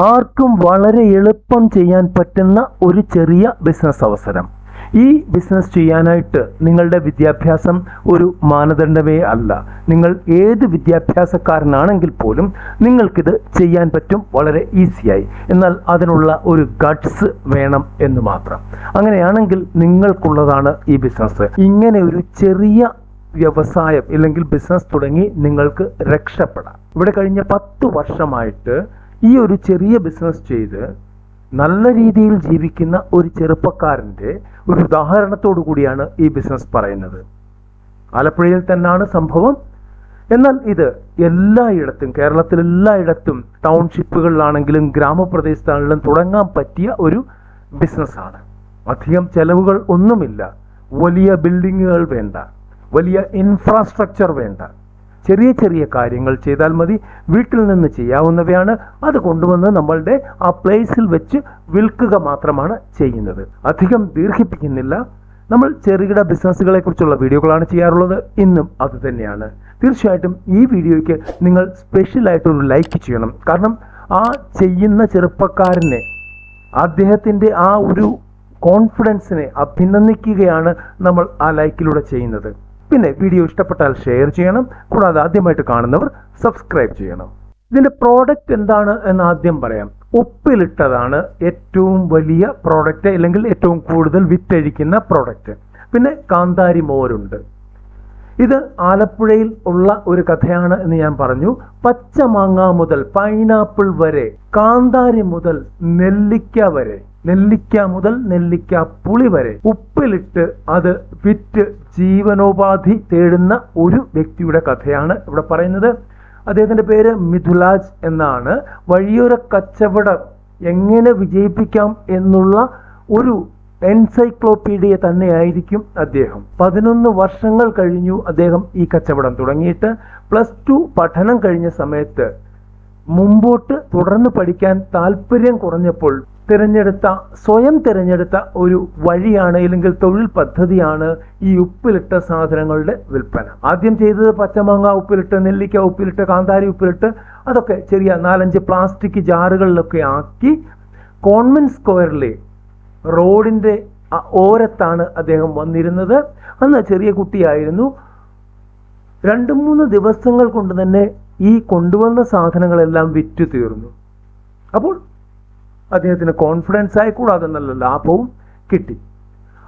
ആർക്കും വളരെ എളുപ്പം ചെയ്യാൻ പറ്റുന്ന ഒരു ചെറിയ ബിസിനസ് അവസരം. ഈ ബിസിനസ് ചെയ്യാനായിട്ട് നിങ്ങളുടെ വിദ്യാഭ്യാസം ഒരു മാനദണ്ഡമേ അല്ല. നിങ്ങൾ ഏത് വിദ്യാഭ്യാസക്കാരനാണെങ്കിൽ പോലും നിങ്ങൾക്കിത് ചെയ്യാൻ പറ്റും വളരെ ഈസിയായി എന്നാൽ അതിനുള്ള ഒരു ഗട്ട്സ് വേണം എന്ന് മാത്രം. അങ്ങനെയാണെങ്കിൽ നിങ്ങൾക്കുള്ളതാണ് ഈ ബിസിനസ് ഇങ്ങനെ ഒരു ചെറിയ വ്യവസായം ഇല്ലെങ്കിൽ ബിസിനസ് തുടങ്ങി നിങ്ങൾക്ക് രക്ഷപ്പെടാം. ഇവിടെ കഴിഞ്ഞ പത്ത് വർഷമായിട്ട് ഈ ഒരു ചെറിയ ബിസിനസ് ചെയ്ത് നല്ല രീതിയിൽ ജീവിക്കുന്ന ഒരു ചെറുപ്പക്കാരന്റെ ഒരു ഉദാഹരണത്തോടു കൂടിയാണ് ഈ ബിസിനസ് പറയുന്നത്. ആലപ്പുഴയിൽ തന്നെയാണ് സംഭവം. എന്നാൽ ഇത് എല്ലായിടത്തും കേരളത്തിൽ എല്ലായിടത്തും ടൗൺഷിപ്പുകളിലാണെങ്കിലും ഗ്രാമപ്രദേശത്താണെങ്കിലും തുടങ്ങാൻ പറ്റിയ ഒരു ബിസിനസ്സാണ് അധികം ചെലവുകൾ ഒന്നുമില്ല. വലിയ ബിൽഡിങ്ങുകൾ വേണ്ട. വലിയ ഇൻഫ്രാസ്ട്രക്ചർ വേണ്ട. ചെറിയ ചെറിയ കാര്യങ്ങൾ ചെയ്താൽ മതി. വീട്ടിൽ നിന്ന് ചെയ്യാവുന്നവയാണ്. അത് കൊണ്ടുവന്ന് നമ്മളുടെ ആ പ്ലേസിൽ വെച്ച് വിൽക്കുക മാത്രമാണ് ചെയ്യുന്നത്. അധികം ദീർഘിപ്പിക്കുന്നില്ല. നമ്മൾ ചെറുകിട ബിസിനസ്സുകളെ കുറിച്ചുള്ള വീഡിയോകളാണ് ചെയ്യാറുള്ളത്. ഇന്നും അത് തന്നെയാണ്. തീർച്ചയായിട്ടും ഈ വീഡിയോയ്ക്ക് നിങ്ങൾ സ്പെഷ്യലായിട്ടൊരു ലൈക്ക് ചെയ്യണം. കാരണം ആ ചെയ്യുന്ന ചെറുപ്പക്കാരനെ അദ്ദേഹത്തിന്റെ ആ ഒരു കോൺഫിഡൻസിനെ അഭിനന്ദിക്കുകയാണ് നമ്മൾ ആ ലൈക്കിലൂടെ ചെയ്യുന്നത്. പിന്നെ വീഡിയോ ഇഷ്ടപ്പെട്ടാൽ ഷെയർ ചെയ്യണം. കൂടാതെ ആദ്യമായിട്ട് കാണുന്നവർ സബ്സ്ക്രൈബ് ചെയ്യണം. ഇതിന്റെ പ്രോഡക്റ്റ് എന്താണ് എന്ന് ആദ്യം പറയാം. ഉപ്പിലിട്ടതാണ് ഏറ്റവും വലിയ പ്രോഡക്റ്റ് അല്ലെങ്കിൽ ഏറ്റവും കൂടുതൽ വിറ്റഴിക്കുന്ന പ്രോഡക്റ്റ് പിന്നെ കാന്താരി മോരുണ്ട്. ഇത് ആലപ്പുഴയിൽ ഉള്ള ഒരു കഥയാണ് എന്ന് ഞാൻ പറഞ്ഞു. പച്ചമാങ്ങ മുതൽ പൈനാപ്പിൾ വരെ കാന്താരി മുതൽ നെല്ലിക്ക വരെ. നെല്ലിക്ക മുതൽ നെല്ലിക്ക പുളി വരെ ഉപ്പിലിട്ട് അത് വിറ്റ് ജീവനോപാധി തേടുന്ന ഒരു വ്യക്തിയുടെ കഥയാണ് ഇവിടെ പറയുന്നത്. അദ്ദേഹത്തിന്റെ പേര് മിഥുലാജ് എന്നാണ്. വഴിയോര കച്ചവടം എങ്ങനെ വിജയിപ്പിക്കാം എന്നുള്ള ഒരു എൻസൈക്ലോപീഡിയ തന്നെയായിരിക്കും അദ്ദേഹം. പതിനൊന്ന് വർഷങ്ങൾ കഴിഞ്ഞു അദ്ദേഹം ഈ കച്ചവടം തുടങ്ങിയിട്ട്. പ്ലസ് ടു പഠനം കഴിഞ്ഞ സമയത്ത് മുമ്പോട്ട് തുടർന്ന് പഠിക്കാൻ താല്പര്യം കുറഞ്ഞപ്പോൾ തിരഞ്ഞെടുത്ത സ്വയം തിരഞ്ഞെടുത്ത ഒരു വഴിയാണ് അല്ലെങ്കിൽ തൊഴിൽ പദ്ധതിയാണ് ഈ ഉപ്പിലിട്ട സാധനങ്ങളുടെ വിൽപ്പന. ആദ്യം ചെയ്തത് പച്ചമാങ്ങ ഉപ്പിലിട്ട് നെല്ലിക്ക ഉപ്പിലിട്ട് കാന്താരി ഉപ്പിലിട്ട് അതൊക്കെ ചെറിയ നാലഞ്ച് പ്ലാസ്റ്റിക് ജാറുകളിലൊക്കെ ആക്കി കോൺവെന്റ് സ്ക്വയറിലെ റോഡിന്റെ ഓരത്താണ് അദ്ദേഹം വന്നിരുന്നത്. അന്ന് ചെറിയ കുട്ടിയായിരുന്നു. രണ്ട് മൂന്ന് ദിവസങ്ങൾ കൊണ്ട് തന്നെ ഈ കൊണ്ടുവന്ന സാധനങ്ങളെല്ലാം വിറ്റു തീർന്നു അപ്പോൾ അദ്ദേഹത്തിന് കോൺഫിഡൻസ് ആയി കൂടാതെ നല്ല ലാഭവും കിട്ടി.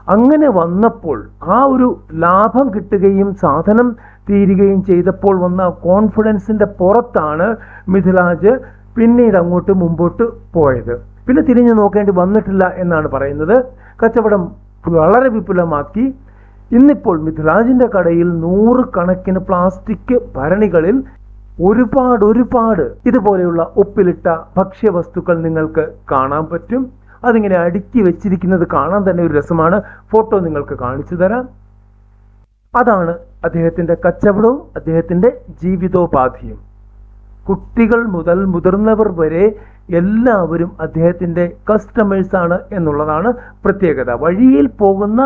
അങ്ങനെ വന്നപ്പോൾ ആ ഒരു ലാഭം കിട്ടുകയും സാധനം തീരുകയും ചെയ്തപ്പോൾ വന്ന കോൺഫിഡൻസിന്റെ പുറത്താണ് മിഥിലാജ് പിന്നീട് അങ്ങോട്ട് മുമ്പോട്ട് പോയത്. പിന്നെ തിരിഞ്ഞു നോക്കേണ്ടി വന്നിട്ടില്ല എന്നാണ് പറയുന്നത്. കച്ചവടം വളരെ വിപുലമാക്കി. ഇന്നിപ്പോൾ മിഥിലാജിന്റെ കടയിൽ നൂറ് കണക്കിന് പ്ലാസ്റ്റിക് ഭരണികളിൽ ഒരുപാട് ഒരുപാട് ഇതുപോലെയുള്ള ഉപ്പിലിട്ട ഭക്ഷ്യവസ്തുക്കൾ നിങ്ങൾക്ക് കാണാൻ പറ്റും. അതിങ്ങനെ അടുക്കി വെച്ചിരിക്കുന്നത് കാണാൻ തന്നെ ഒരു രസമാണ്. ഫോട്ടോ നിങ്ങൾക്ക് കാണിച്ചു തരാം. അതാണ് അദ്ദേഹത്തിന്റെ കച്ചവടവും അദ്ദേഹത്തിന്റെ ജീവിതോപാധിയും. കുട്ടികൾ മുതൽ മുതിർന്നവർ വരെ എല്ലാവരും അദ്ദേഹത്തിന്റെ കസ്റ്റമേഴ്സ് ആണ് എന്നുള്ളതാണ് പ്രത്യേകത. വഴിയിൽ പോകുന്ന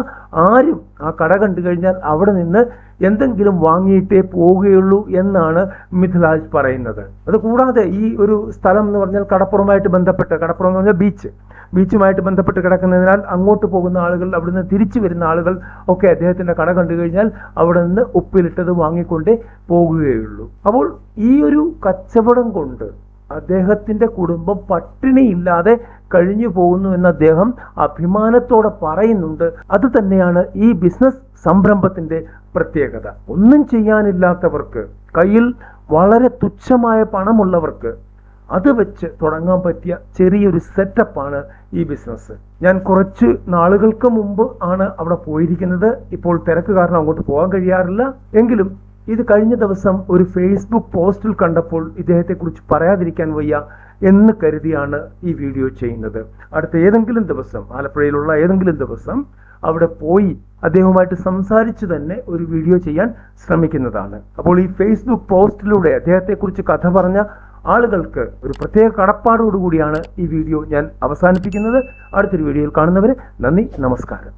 ആരും ആ കട കണ്ടു കഴിഞ്ഞാൽ അവിടെ നിന്ന് എന്തെങ്കിലും വാങ്ങിയിട്ടേ പോവുകയുള്ളൂ എന്നാണ് മിഥിലാജ് പറയുന്നത്. അത് കൂടാതെ ഈ ഒരു സ്ഥലം എന്ന് പറഞ്ഞാൽ കടപ്പുറമായിട്ട് ബന്ധപ്പെട്ട് കടപ്പുറം എന്ന് പറഞ്ഞാൽ ബീച്ച് ബീച്ചുമായിട്ട് ബന്ധപ്പെട്ട് കിടക്കുന്നതിനാൽ അങ്ങോട്ട് പോകുന്ന ആളുകൾ അവിടുന്ന് തിരിച്ചു വരുന്ന ആളുകൾ ഒക്കെ അദ്ദേഹത്തിന്റെ കട കണ്ടു കഴിഞ്ഞാൽ അവിടെ നിന്ന് ഉപ്പിലിട്ടത് വാങ്ങിക്കൊണ്ടേ പോകുകയുള്ളൂ. അപ്പോൾ ഈ ഒരു കച്ചവടം കൊണ്ട് അദ്ദേഹത്തിന്റെ കുടുംബം പട്ടിണിയില്ലാതെ കഴിഞ്ഞു പോകുന്നു എന്ന് അദ്ദേഹം അഭിമാനത്തോടെ പറയുന്നുണ്ട്. അത് തന്നെയാണ് ഈ ബിസിനസ് സംരംഭത്തിന്റെ പ്രത്യേകത. ഒന്നും ചെയ്യാനില്ലാത്തവർക്ക് കയ്യിൽ വളരെ തുച്ഛമായ പണമുള്ളവർക്ക് അത് വെച്ച് തുടങ്ങാൻ പറ്റിയ ചെറിയൊരു സെറ്റപ്പാണ് ഈ ബിസിനസ് ഞാൻ കുറച്ച് നാളുകൾക്ക് മുമ്പ് ആണ് അവിടെ പോയിരിക്കുന്നത്. ഇപ്പോൾ തിരക്ക് കാരണം അങ്ങോട്ട് പോകാൻ കഴിയാറില്ല. എങ്കിലും ഇത് കഴിഞ്ഞ ദിവസം ഒരു ഫേസ്ബുക്ക് പോസ്റ്റിൽ കണ്ടപ്പോൾ ഇദ്ദേഹത്തെ കുറിച്ച് പറയാതിരിക്കാൻ വയ്യ എന്ന് കരുതിയാണ് ഈ വീഡിയോ ചെയ്യുന്നത്. അടുത്ത ഏതെങ്കിലും ദിവസം ആലപ്പുഴയിലുള്ള ഏതെങ്കിലും ദിവസം അവിടെ പോയി അദ്ദേഹവുമായിട്ട് സംസാരിച്ചു തന്നെ ഒരു വീഡിയോ ചെയ്യാൻ ശ്രമിക്കുന്നതാണ്. അപ്പോൾ ഈ ഫേസ്ബുക്ക് പോസ്റ്റിലൂടെ അദ്ദേഹത്തെക്കുറിച്ച് കഥ പറഞ്ഞ ആളുകൾക്ക് ഒരു പ്രത്യേക കടപ്പാടോടുകൂടിയാണ് ഈ വീഡിയോ ഞാൻ അവസാനിപ്പിക്കുന്നത്. അടുത്തൊരു വീഡിയോയിൽ കാണുന്നവരെ നന്ദി നമസ്കാരം.